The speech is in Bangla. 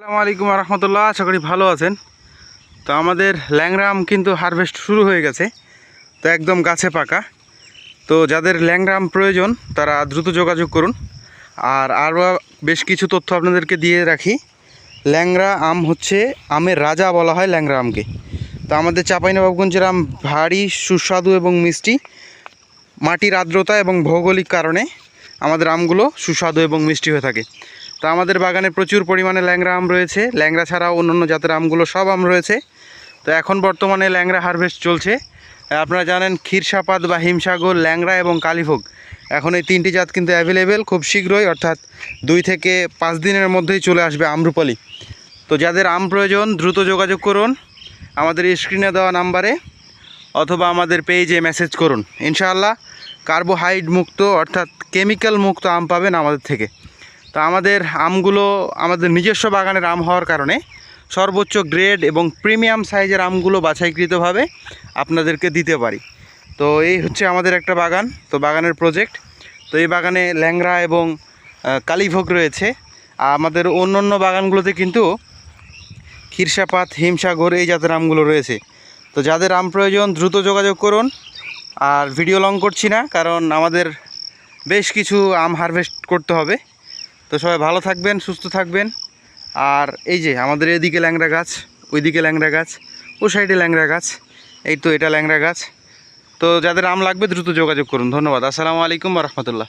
আসসালামু আলাইকুম রহমতুল্লাহ, আশা করি ভালো আছেন। তো আমাদের ল্যাংড়া আম কিন্তু হারভেস্ট শুরু হয়ে গেছে, তো একদম গাছে পাকা। তো যাদের ল্যাংড়া আম প্রয়োজন, তারা দ্রুত যোগাযোগ করুন। আর আরও বেশ কিছু তথ্য আপনাদেরকে দিয়ে রাখি। ল্যাংরা আম হচ্ছে আমের রাজা বলা হয় ল্যাংরা আমকে তো আমাদের চাঁপাইনবাবগঞ্জের আম ভারী, সুস্বাদু এবং মিষ্টি, মাটির আর্দ্রতা এবং ভৌগোলিক কারণে আমাদের আমগুলো সুস্বাদু এবং মিষ্টি হয়ে থাকে। তো আমাদের বাগানে প্রচুর পরিমাণে ল্যাংরা আম রয়েছে। ল্যাংড়া ছাড়াও অন্যান্য জাতের আমগুলো সব আম রয়েছে। তো এখন বর্তমানে ল্যাংরা হারভেস্ট চলছে। আপনারা জানেন ক্ষীরসাপাত বা হিমসাগর ল্যাংরা এবং কালীভোগ। এখন এই তিনটি জাত কিন্তু অ্যাভেলেবেল খুব শীঘ্রই, অর্থাৎ দুই থেকে পাঁচ দিনের মধ্যেই চলে আসবে আমরুপালি তো যাদের আম প্রয়োজন, দ্রুত যোগাযোগ করুন আমাদের স্ক্রিনে দেওয়া নাম্বারে অথবা আমাদের পেজে মেসেজ করুন। ইনশাআল্লাহ কার্বোহাইড মুক্ত, অর্থাৎ কেমিক্যাল মুক্ত আম পাবেন আমাদের থেকে। তো আমাদের আমগুলো, আমাদের নিজস্ব বাগানের আম হওয়ার কারণে সর্বোচ্চ গ্রেড এবং প্রিমিয়াম সাইজের আমগুলো বাছাইকৃতভাবে আপনাদেরকে দিতে পারি। তো এই হচ্ছে আমাদের একটা বাগান, তো বাগানের প্রজেক্ট। তো এই বাগানে ল্যাংরা এবং কালীভোগ রয়েছে। আমাদের অন্য অন্য বাগানগুলোতে কিন্তু ক্ষীরসাপাত, হিমসাগর এই জাতের আমগুলো রয়েছে। তো যাদের আম প্রয়োজন দ্রুত যোগাযোগ করুন। আর ভিডিও লং করছি না, কারণ আমাদের বেশ কিছু আম হারভেস্ট করতে হবে। তো সবাই ভালো থাকবেন, সুস্থ থাকবেন। আর এই যে আমাদের এদিকে ল্যাংড়া গাছ, ওইদিকে ল্যাংড়া গাছ, ও সাইডে ল্যাংড়া গাছ, এই তো এটা ল্যাংড়া গাছ। তো যাদের আম লাগবে দ্রুত যোগাযোগ করুন। ধন্যবাদ। আসসালামু আলাইকুম রহমতুল্লাহ।